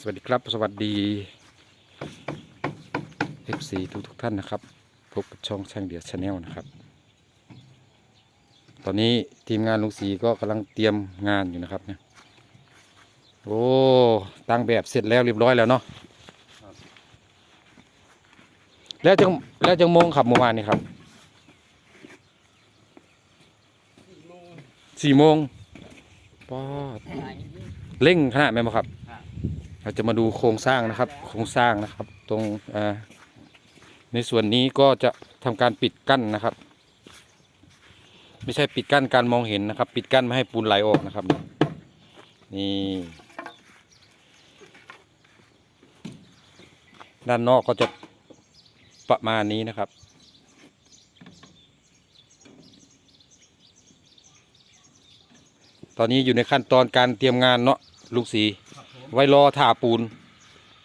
สวัสดีครับ สวัสดี FC ทุกทุกๆท่านนะครับ พบกับช่องช่างเดียดชาแนลนะครับ ตอนนี้ทีมงานลุงศรีก็กำลังเตรียมงานอยู่นะครับเนี่ยโอ้ตั้งแบบเสร็จแล้วเรียบร้อยแล้วเนาะแล้วจังแล้วจังโมงขับเมื่อวานนี่ครับสี่โมงป้าดเร่งขนาดไหมนบ่ครับ เราจะมาดูโครงสร้างนะครับ โครงสร้างนะครับ ตรงในส่วนนี้ก็จะทำการปิดกั้นนะครับ ไม่ใช่ปิดกั้นการมองเห็นนะครับ ปิดกั้นไม่ให้ปูนไหลออกนะครับ นี่ ด้านนอกก็จะประมาณนี้นะครับตอนนี้อยู่ในขั้นตอนการเตรียมงานเนาะลุงศรี ไว้รอถ่าปูน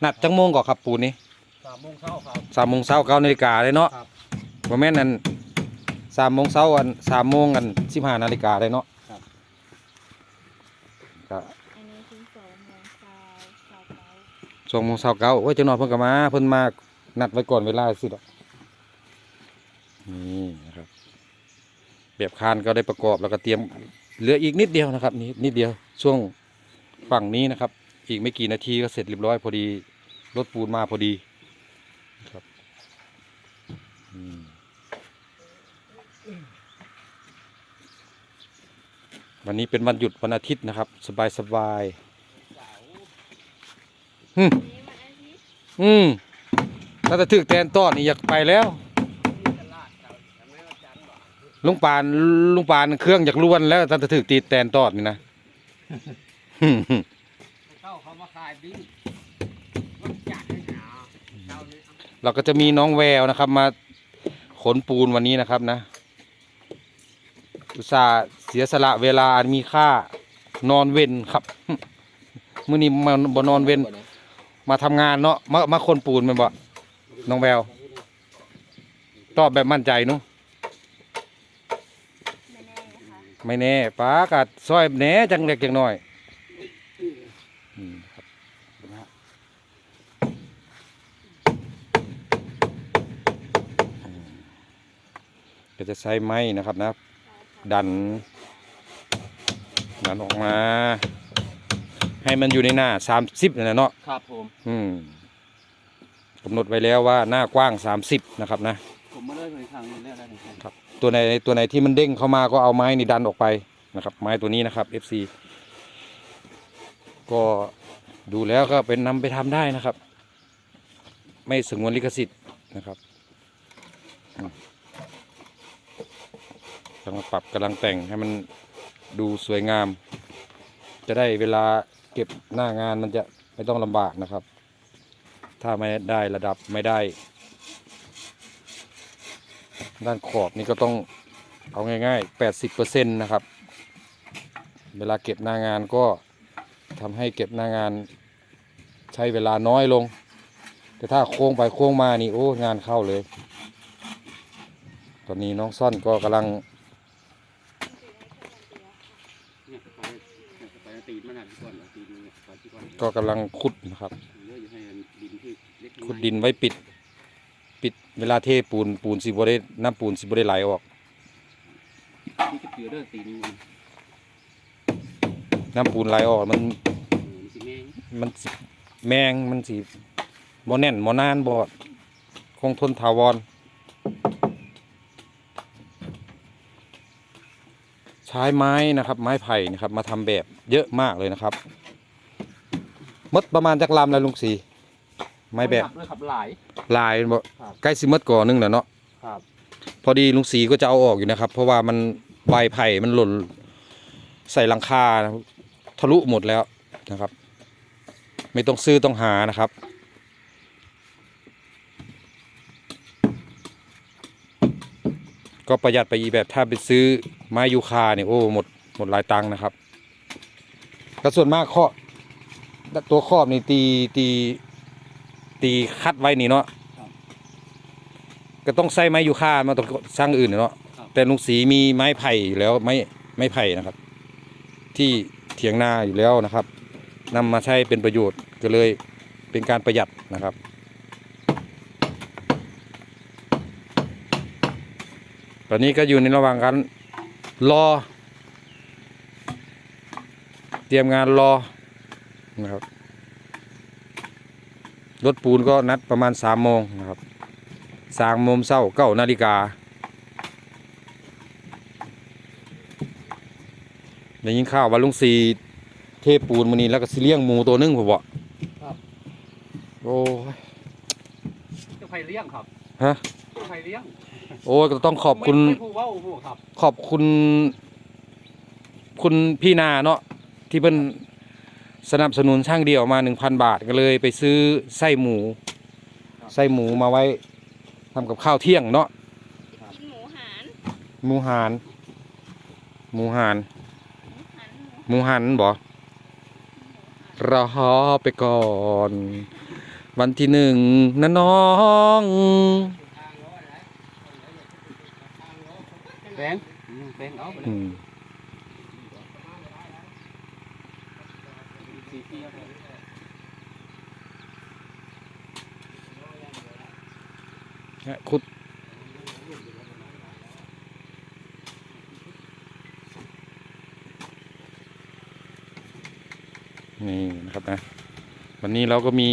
นัดจังโมงก่อนครับปูนนี้สามโมงเช้าครับ สามโมงเช้าเก้านาฬิกาเลยเนาะครับว่าแม่นนั่นสามโมงเช้าอันสามโมงอันสิบห้านาฬิกาเลยเนาะครับ ก็อันนี้ถึงสองโมงเช้าเช้าเก้าสองโมงเช้าเก้าโอ้ยจังหน่อยเพิ่นก็มาเพิ่นมานัดไว้ก่อนเวลาสิดอกนี่นะครับแบบคานก็ได้ประกอบแล้วก็เตรียมเหลืออีกนิดเดียวนะครับนี่นิดเดียวช่วงฝั่งนี้นะครับ อีกไม่กี่นาทีก็เสร็จเรียบร้อยพอดีรถปูนมาพอดีครับวันนี้เป็นวันหยุดวันอาทิตย์นะครับ สบายสบายอืมอืมถ้าจะถึกแตนต้อนนี่อยากไปแล้วลุงปานลุงปานเครื่องอยากล้วนแล้วถ้าจะถึกตีแตนต้อนนี่นะ มาขายดีมันจัดให้หาเช้านี้เราก็จะมีน้องแววนะครับ มาขนปูนวันนี้นะครับนะ อุตส่าห์เสียสละเวลาอันมีค่านอนเว้นครับ มื้อนี้มาบ่นอนเว้นมาทำงานเนาะมามาขนปูนแมันบ่น้องแววตอบแบบมั่นใจเนุไม่แน่ค่ะไม่แน่ป้ากัดซอยแหน่จังเล็กจังน้อยอืมครับอืม ก็จะใช้ไม้นะครับนะ ดัน ดันออกมา ให้มันอยู่ในหน้าสามสิบนั่นแหละเนาะครับผมอืมกำหนดไว้แล้วว่าหน้ากว้างสามสิบนะครับนะผมมาเล่นในทางนี้แล้วได้ในทางครับ ตัวไหนตัวไหนที่มันเด้งเข้ามาก็เอาไม้นี่ดันออกไปนะครับ ไม้ตัวนี้นะครับ FC ก็ดูแล้วก็เป็นนำไปทำได้นะครับ ไม่สงวนลิขสิทธิ์นะครับอืม กำลังปรับกำลังแต่งให้มันดูสวยงาม จะได้เวลาเก็บหน้างานมันจะไม่ต้องลำบากนะครับ ถ้าไม่ได้ระดับไม่ได้ ด้านขอบนี่ก็ต้องเอาง่ายๆ 80%นะครับ เวลาเก็บหน้างานก็ทำให้เก็บหน้างานใช้เวลาน้อยลง แต่ถ้าโค้งไปโค้งมานี่โอ้งานเข้าเลย ตอนนี้น้องซ่อนก็กำลัง เนี่ยไปไปตีนมันหนักก่อนตีนเนี่ยไปที่ ก่อนก็กำลังขุดนะครับเยอะอยู่ให้ดินที่เล็กขุดดินไว้ปิด ปิดเวลาเทปูนปูนสิบได้น้ำปูนสิบได้ไหลออกที่จะเจือเด้อตีนมันน้ำปูนไหลออกมันมันสิแม่งมันสิแมงมันสิบ่แน่นบ่นานบ่คงทนถาวร ใช้ไม้นะครับ ไม้ไผ่นะครับ มาทำแบบเยอะมากเลยนะครับห มดประมาณจักลำแล้วลุงสีไม้แบบด้วยขับหลาย ลายบ่ครับ ใกล้สิหมดก่อนึงแล้วเนาะครับพอดีลุงสีก็จะเอาออกอยู่นะครับ เพราะว่ามันใบไผ่มันหล่นใส่หลังคาทะลุหมดแล้วนะครับ ไม่ต้องซื้อต้องหานะครับ ก็ประหยัดไปอีกแบบถ้าไปซื้อไม้ยูคาเนี่ยโอ้หมดหมดหลายตังค์นะครับ ก็ส่วนมากข้อ ตัวครอบนี่ตีตีตีคัดไว้นี่เนาะก็ต้องใส่ไม้ยูคามาต้องสร้างอื่นเนาะแต่ลุงสีมีไม้ไผ่อยู่แล้วไม้ไม้ไผ่นะครับ ที่เถียงนาอยู่แล้วนะครับนำมาใช้เป็นประโยชน์ก็เลยเป็นการประหยัดนะครับตอนนี้ก็อยู่ในระหว่างการรอ เตรียมงานรอ นะครับ รถปูนก็นัดประมาณสามโมงนะครับสามโมงเช้าเก้านาฬิกาได้ยินข่าวว่าลุงซีเทปูนมานี้แล้วก็สิเลี้ยงหมูตัวหนึงผมบอกครับโอ้ยเจะไฟเลี้ยงครับฮะเจะไฟเลี้ยงโอ้ยก็ต้องขอบคุณไม่ไม่ผู้เว่าผู้ครับ ขอบคุณ คุณพี่นาเนาะที่เพิ่น สนับสนุนช่างเดียวมาหนึ่งพันบาทก็เลยไปซื้อไส้หมู ไส้หมูมาไว้ทำกับข้าวเที่ยงเนาะกินหมูหันหมูหานหมูหานหมูหันหมูหมูหันบ่รอไปก่อน วันที่หนึ่งนะน้องแบงอืมแบงเอาไปเลอืย ม สี่ปีเอาไป เนี่ยคุดนี่นะครับนะ วันนี้เราก็มี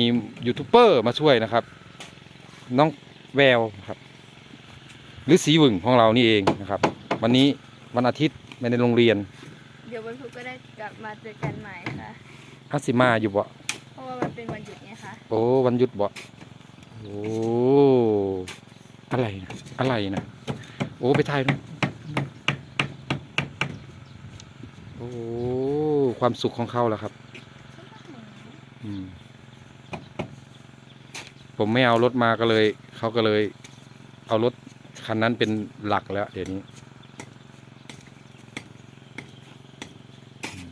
ยูทูบเบอร์มาช่วยนะครับ น้องแววครับ หรือสีหวึงของเรานี่เองนะครับ วันนี้วันอาทิตย์ไม่ในโรงเรียน เดี๋ยววันพุธก็ได้กลับมาเจอกันใหม่ค่ะอาสิมาอยู่บ่เพราะว่ามันเป็นวันหยุดไงคะโอ้วันหยุดบ่ โอ้อะไรนะอะไรนะโอ้ไปถ่ายนะโอ้ความสุขของเขาแล้วครับ อืมผมไม่เอารถมาก็เลย เขาก็เลย เอารถคันนั้นเป็นหลักแล้ว เดี๋ยวนี้อืม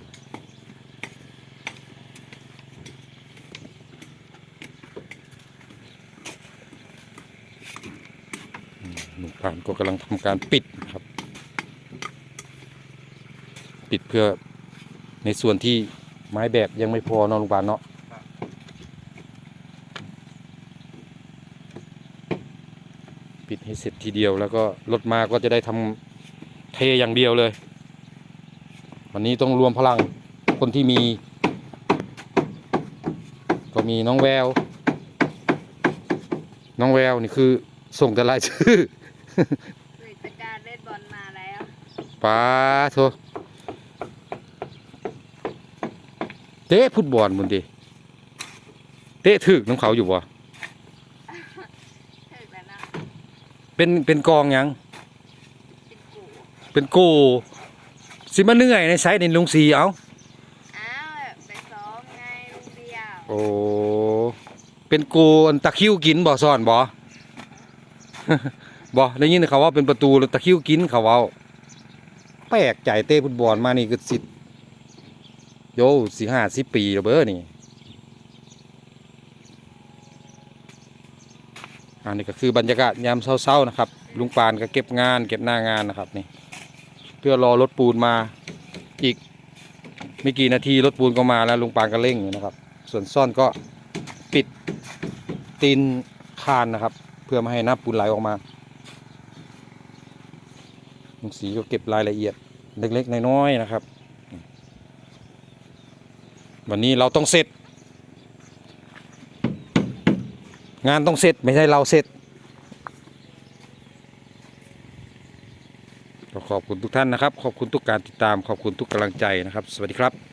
อืมหนุ่มปานก็กำลังทำการปิดครับ ปิดเพื่อในส่วนที่ไม้แบบยังไม่พอนอนลุงปานเนาะปิดให้เสร็จทีเดียวแล้วก็รถมาก็จะได้ทำเทอย่างเดียวเลย วันนี้ต้องรวมพลังคนที่มี ก็มีน้องแวว น้องแววนี่คือส่งแต่รายชื่อ เกิดการเล่นบอลมาแล้วป้าโทเตะฟุตบอลมุนดิเตะถึกน้ำเขาอยู่บ่ถึกแล้วนะเป็นเป็นกองหยังเป็นกูเป็นโกสิมาเหนื่อยในไซส์ในลุงสีเอาอ้าวไปซ้อมไงลุงเดียวโอ้เป็นโกอันตะคริวกินบ่ซ่อนบ่ บ่ได้ยินเขาว่าเป็นประตูตะคริวกินเขาว้าแปลกใจเต้ฟุตบอลมานี่ก็สิโยสิห้าสิบปีแล้วเบ้อนี่อันนี้ก็คือบรรยากาศยามเช้าๆนะครับ ลุงปานก็เก็บงาน เก็บหน้างานนะครับนี่ เพื่อรอรถปูนมาอีกไม่กี่นาทีรถปูนก็มาแล้วลุงปานก็เร่งอยู่นะครับ ส่วนซ่อนก็ปิดตีนคานนะครับ เพื่อไม่ให้น้ำปูนไหลออกมา ลุงสีก็เก็บรายละเอียดเล็กๆน้อยๆนะครับ วันนี้เราต้องเสร็จ งานต้องเสร็จไม่ใช่เราเสร็จขอบคุณทุกท่านนะครับ ขอบคุณทุกการติดตาม ขอบคุณทุกกำลังใจนะครับ สวัสดีครับ